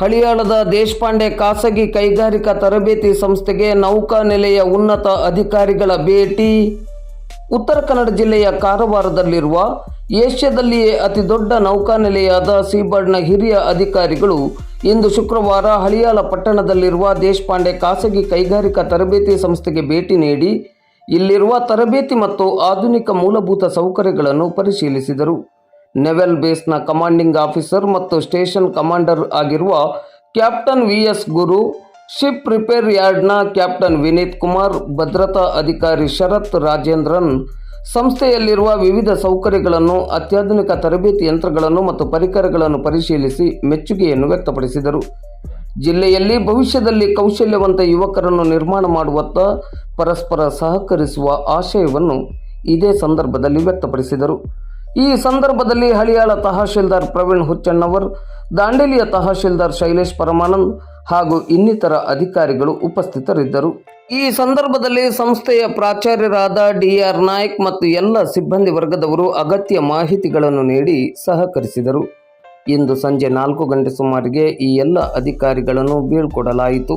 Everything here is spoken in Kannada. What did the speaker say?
ಹಳಿಯಾಳದ ದೇಶಪಾಂಡೆ ಖಾಸಗಿ ಕೈಗಾರಿಕಾ ತರಬೇತಿ ಸಂಸ್ಥೆಗೆ ನೌಕಾನೆಲೆಯ ಉನ್ನತ ಅಧಿಕಾರಿಗಳ ಭೇಟಿ. ಉತ್ತರ ಕನ್ನಡ ಜಿಲ್ಲೆಯ ಕಾರವಾರದಲ್ಲಿರುವ ಏಷ್ಯಾದಲ್ಲಿಯೇ ಅತಿ ದೊಡ್ಡ ನೌಕಾನೆಲೆಯಾದ ಸೀಬರ್ಡ್ನ ಹಿರಿಯ ಅಧಿಕಾರಿಗಳು ಇಂದು ಶುಕ್ರವಾರ ಹಳಿಯಾಳ ಪಟ್ಟಣದಲ್ಲಿರುವ ದೇಶಪಾಂಡೆ ಖಾಸಗಿ ಕೈಗಾರಿಕಾ ತರಬೇತಿ ಸಂಸ್ಥೆಗೆ ಭೇಟಿ ನೀಡಿ, ಇಲ್ಲಿರುವ ತರಬೇತಿ ಮತ್ತು ಆಧುನಿಕ ಮೂಲಭೂತ ಸೌಕರ್ಯಗಳನ್ನು ಪರಿಶೀಲಿಸಿದರು. ನೆವೆಲ್ ಬೇಸ್ನ ಕಮಾಂಡಿಂಗ್ ಆಫೀಸರ್ ಮತ್ತು ಸ್ಟೇಷನ್ ಕಮಾಂಡರ್ ಆಗಿರುವ captain V S Guru ship repair ಯಾರ್ಡ್ನ captain Vineeth Kumar ಭದ್ರತಾ ಅಧಿಕಾರಿ ಶರತ್ ರಾಜೇಂದ್ರನ್, ಸಂಸ್ಥೆಯಲ್ಲಿರುವ ವಿವಿಧ ಸೌಕರ್ಯಗಳನ್ನು, ಅತ್ಯಾಧುನಿಕ ತರಬೇತಿ ಯಂತ್ರಗಳನ್ನು ಮತ್ತು ಪರಿಕರಗಳನ್ನು ಪರಿಶೀಲಿಸಿ ಮೆಚ್ಚುಗೆಯನ್ನು ವ್ಯಕ್ತಪಡಿಸಿದರು. ಜಿಲ್ಲೆಯಲ್ಲಿ ಭವಿಷ್ಯದಲ್ಲಿ ಕೌಶಲ್ಯವಂತ ಯುವಕರನ್ನು ನಿರ್ಮಾಣ ಮಾಡುವತ್ತ ಪರಸ್ಪರ ಸಹಕರಿಸುವ ಆಶಯವನ್ನು ಇದೇ ಸಂದರ್ಭದಲ್ಲಿ ವ್ಯಕ್ತಪಡಿಸಿದರು. ಈ ಸಂದರ್ಭದಲ್ಲಿ ಹಳಿಯಾಳ ತಹಶೀಲ್ದಾರ್ ಪ್ರವೀಣ್ ಹುಚ್ಚಣ್ಣವರ್, ದಾಂಡೇಲಿಯ ತಹಶೀಲ್ದಾರ್ ಶೈಲೇಶ್ ಪರಮಾನಂದ್ ಹಾಗೂ ಇನ್ನಿತರ ಅಧಿಕಾರಿಗಳು ಉಪಸ್ಥಿತರಿದ್ದರು. ಈ ಸಂದರ್ಭದಲ್ಲಿ ಸಂಸ್ಥೆಯ ಪ್ರಾಚಾರ್ಯರಾದ ಡಿಆರ್ ನಾಯಕ್ ಮತ್ತು ಎಲ್ಲ ಸಿಬ್ಬಂದಿ ವರ್ಗದವರು ಅಗತ್ಯ ಮಾಹಿತಿಗಳನ್ನು ನೀಡಿ ಸಹಕರಿಸಿದರು. ಇಂದು ಸಂಜೆ ನಾಲ್ಕು ಗಂಟೆ ಸುಮಾರಿಗೆ ಈ ಎಲ್ಲ ಅಧಿಕಾರಿಗಳನ್ನು ಬೀಳ್ಕೊಡಲಾಯಿತು.